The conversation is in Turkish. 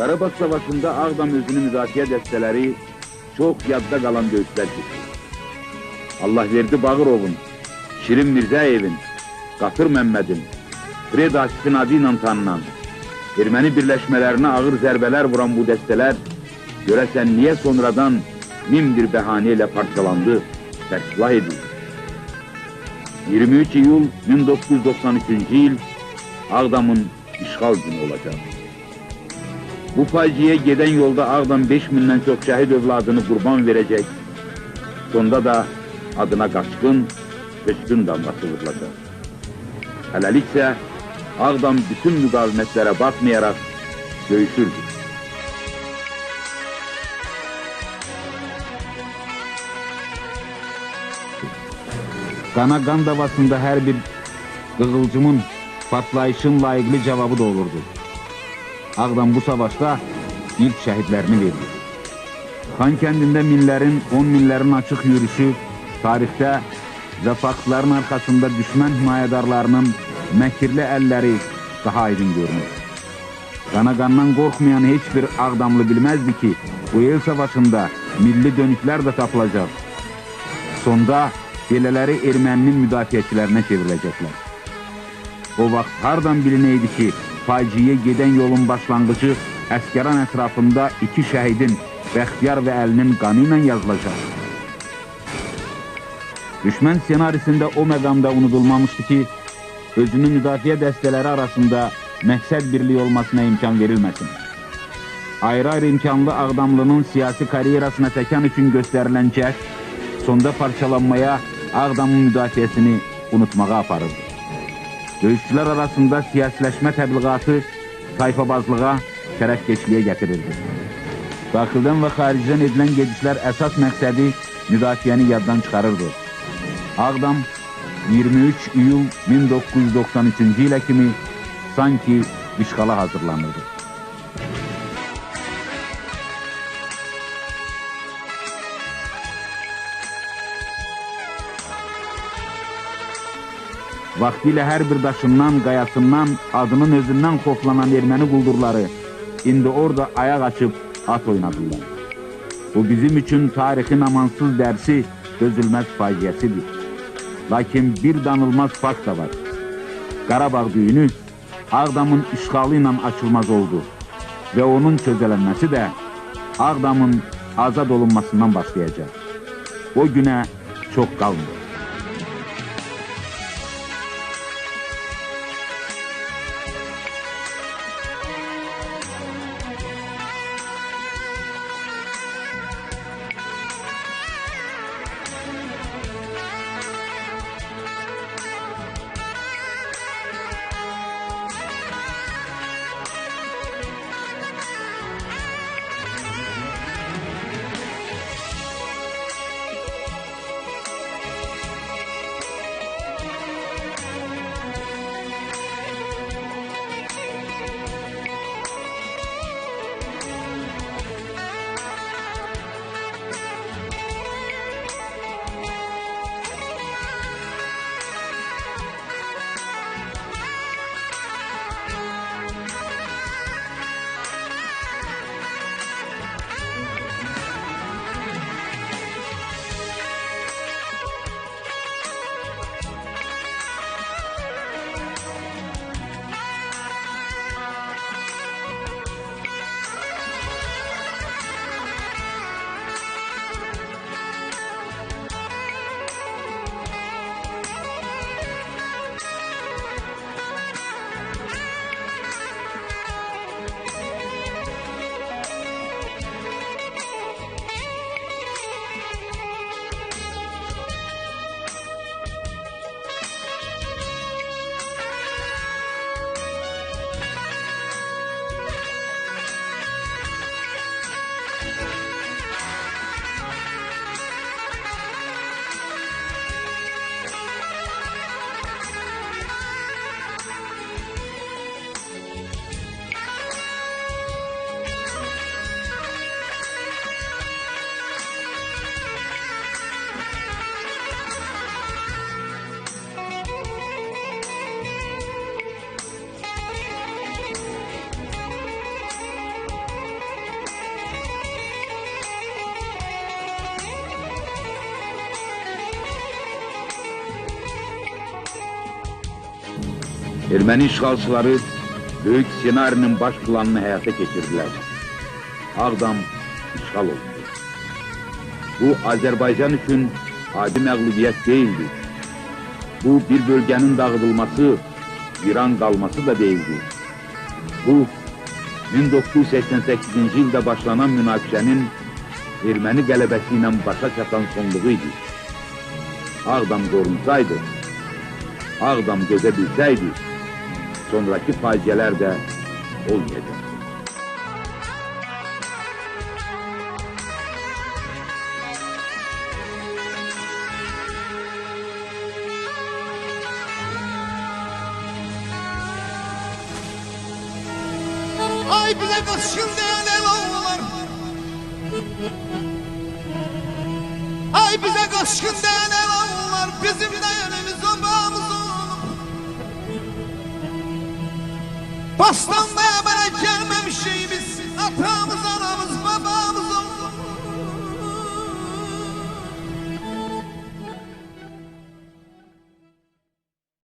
Qarabağ Savaşı'nda Ağdam özünü müdafiə dəstələri çox yadda qalan döyüşlər keçirdi. Allahverdi Bağırovun, Şirin Mirzəyevin, Qatır Məmmədin, Fred Akifin adı ilə tanınan, erməni birləşmələrinə ağır zərbələr vuran bu dəstələr görəsən niyə sonradan min bir bəhanə ilə parçalandı, tərkiblah edildi. 23 iyul 1993-cü il Ağdamın işğal günü olacaq. Bu faciəyə gedən yolda Ağdam 5 mindən çox şəhid övladını qurban verəcək. Sonda da adına qaçqın, köçkün damlası vurulacaq. Hələliksə Ağdam bütün müqavimətlərə baxmayaraq döyüşürdü. Qana qan davasında hər bir qığılcımın, patlayışın layiqli cavabı da olurdu. Ağdam bu savaşda ilk şəhidlərini verdi. Xan kəndində minlərin, on minlərin açıq yürüyüşü tarixdə və faktların arxasında düşmən himayədarlarının məkirli əlləri daha aydın görünür. Qana qandan qorxmayan heç bir Ağdamlı bilməzdi ki, bu el savaşında milli dönüklər də tapılacaq. Sonda belələri erməninin müdafiəçilərinə çevriləcəklər. O vaxt hardan bilinəydi ki, faciəyə gedən yolun başlanğıcı Əskəran ətrafında iki şəhidin Bəxtiyar və Əlinin qanı ilə yazılacaq. Düşmən ssenarisində o məqamda unudulmamışdı ki, özünü müdafiə dəstələri arasında məqsəd birliyi olmasına imkan verilməsin. Ayrı-ayrı imkanlı Ağdamlının siyasi karyerasına təkan üçün göstərilən cəhd sonda parçalanmaya Ağdamın müdafiəsini unutmağa aparırdı. Döyüşçülər arasında siyasiləşmə təbliğatı tayfabazlığa, tərəfkeşliyə gətirirdi. Daxildən və xaricdən edilən gedişlər əsas məqsədi müdafiəni yaddan çıxarırdı. Ağdam 23 iyul 1993-cü ilə kimi sanki işğala hazırlanırdı. Vaxtilə hər bir daşından, qayasından, adının özündən xoflanan erməni quldurları indi orada ayaq açıb at oynadırlar. Bu bizim üçün tarixin amansız dərsi, dözülməz faciəsidir. Lakin bir danılmaz fakt da var. Qarabağ düyünü Ağdamın işğalı ilə açılmaz oldu və onun çözələnməsi də Ağdamın azad olunmasından başlayacaq. O günə çox qalmır. Ermeni işgalçıları büyük senarinin baş planını hayata geçirdiler. Ağdam işgal oldu. Bu Azerbaycan için adi məğlubiyyət değildi. Bu bir bölgenin dağıdılması, İran kalması da değildi. Bu 1988 yılda başlanan münaqişənin Erməni qələbəsi ilə başa çatan sonluğu idi. Ağdam qorunsaydı, Ağdam dözə bilsəydi, sonraki faciələr də olmayacaq. Ay bize diyen el oğullar Ay bize diyen el oğullar Bizim de yanımız obamız Boston, baby.